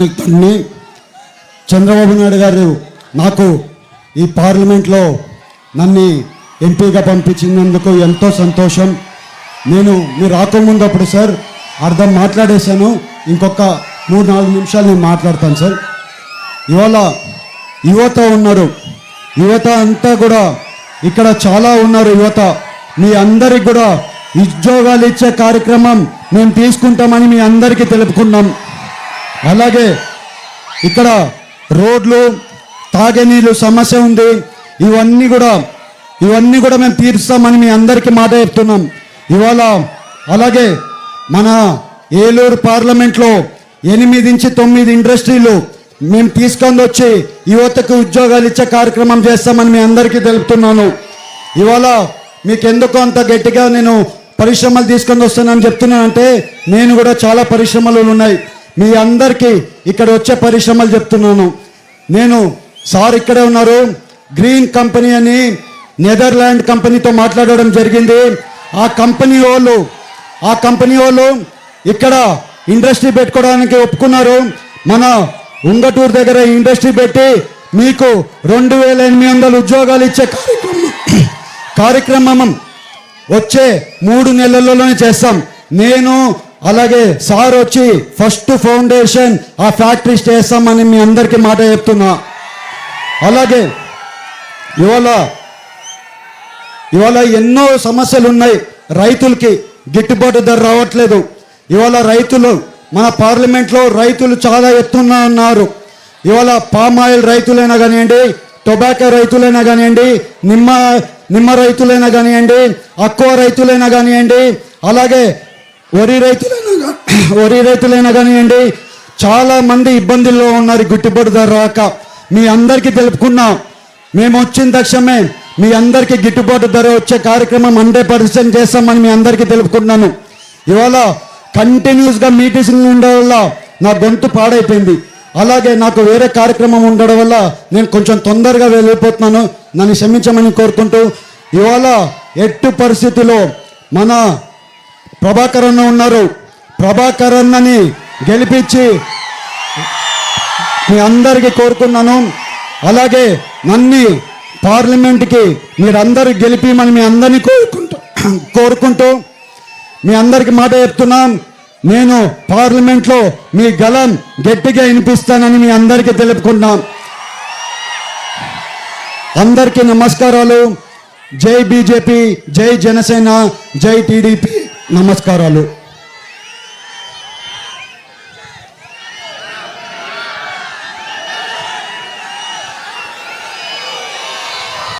తండ్రిని చంద్రబాబు నాయుడు గారు నాకు ఈ పార్లమెంట్లో నన్ను ఎంపీగా పంపించినందుకు ఎంతో సంతోషం. నేను మీరు రాకముందు అప్పుడు సార్ అర్థం మాట్లాడేశాను. ఇంకొక మూడు నాలుగు నిమిషాలు నేను మాట్లాడతాను సార్. ఇవాళ యువత ఉన్నారు. యువత అంతా కూడా ఇక్కడ చాలా ఉన్నారు యువత. మీ అందరికి కూడా ఉద్యోగాలు ఇచ్చే కార్యక్రమం మేము తీసుకుంటామని మీ అందరికీ తెలుపుకున్నాం. అలాగే ఇక్కడ రోడ్లు తాగేనీళ్ళు సమస్య ఉంది. ఇవన్నీ కూడా ఇవన్నీ కూడా మేము తీరుస్తామని మీ అందరికీ మాట చెప్తున్నాం. ఇవాళ అలాగే మన ఏలూరు పార్లమెంట్లో ఎనిమిది నుంచి తొమ్మిది ఇండస్ట్రీలు మేము తీసుకొని వచ్చి యువతకు ఉద్యోగాలు ఇచ్చే కార్యక్రమం చేస్తామని మీ అందరికీ తెలుపుతున్నాను. ఇవాళ మీకు ఎందుకు అంత గట్టిగా నేను పరిశ్రమలు తీసుకొని వస్తున్నాను చెప్తున్నానంటే నేను కూడా చాలా పరిశ్రమలు ఉన్నాయి. మీ అందరికీ ఇక్కడ వచ్చే పరిశ్రమలు చెప్తున్నాను. నేను సార్ ఇక్కడే ఉన్నారు. గ్రీన్ కంపెనీ అని నెదర్లాండ్ కంపెనీతో మాట్లాడడం జరిగింది. ఆ కంపెనీ వాళ్ళు ఆ కంపెనీ వాళ్ళు ఇక్కడ ఇండస్ట్రీ పెట్టుకోవడానికి ఒప్పుకున్నారు. మన ఉంగటూరు దగ్గర ఇండస్ట్రీ పెట్టి మీకు రెండు వేల ఎనిమిది వందల ఉద్యోగాలు ఇచ్చే కార్యక్రమం కార్యక్రమం వచ్చే మూడు నెలల్లోనే చేస్తాం. నేను అలాగే సార్ వచ్చి ఫస్ట్ ఫౌండేషన్ ఆ ఫ్యాక్టరీస్ చేస్తామని మీ అందరికీ మాట చెప్తున్నా. అలాగే ఇవాళ ఇవాళ ఎన్నో సమస్యలు ఉన్నాయి రైతులకి గిట్టుబాటు ధర రావట్లేదు. ఇవాళ రైతులు మన పార్లమెంట్లో రైతులు చాలా ఎత్తున్నా ఉన్నారు. ఇవాళ పామ్ ఆయిల్ రైతులైనా కానివ్వండి టొబాకో రైతులైనా కానివ్వండి నిమ్మ నిమ్మ రైతులైనా కానివ్వండి అక్కువ రైతులైనా కానివ్వండి అలాగే వరి రైతులైనా వరి రైతులైనా కానివ్వండి చాలా మంది ఇబ్బందుల్లో ఉన్నారు గిట్టుబాటు ధర రాక. మీ అందరికీ తెలుపుకున్నాం మేము వచ్చిన తక్షణమే మీ అందరికీ గిట్టుబాటు ధర వచ్చే కార్యక్రమం హండ్రెడ్ పర్సెంట్ చేస్తామని మీ అందరికీ తెలుపుకున్నాను. ఇవాళ కంటిన్యూస్గా మీటింగ్స్ ఉండడం వల్ల నా గొంతు పాడైపోయింది. అలాగే నాకు వేరే కార్యక్రమం ఉండడం వల్ల నేను కొంచెం తొందరగా వెళ్ళిపోతున్నాను. నన్ను క్షమించమని కోరుకుంటూ ఇవాళ ఎట్టు పరిస్థితిలో మన ప్రభాకర్ అన్న ఉన్నారు. ప్రభాకర్ అన్నని గెలిపించి మీ అందరికీ కోరుకున్నాను. అలాగే నన్ని పార్లమెంట్కి మీరందరూ గెలిపిమని మీ అందరినీ కోరుకుంటూ కోరుకుంటూ మీ అందరికి మాట చెప్తున్నాం నేను పార్లమెంట్లో మీ గలం గట్టిగా వినిపిస్తానని మీ అందరికీ తెలుపుకుంటున్నాం అందరికీ నమస్కారాలు. జై బీజేపీ జై జనసేన జై టీడీపీ. నమస్కారాలు.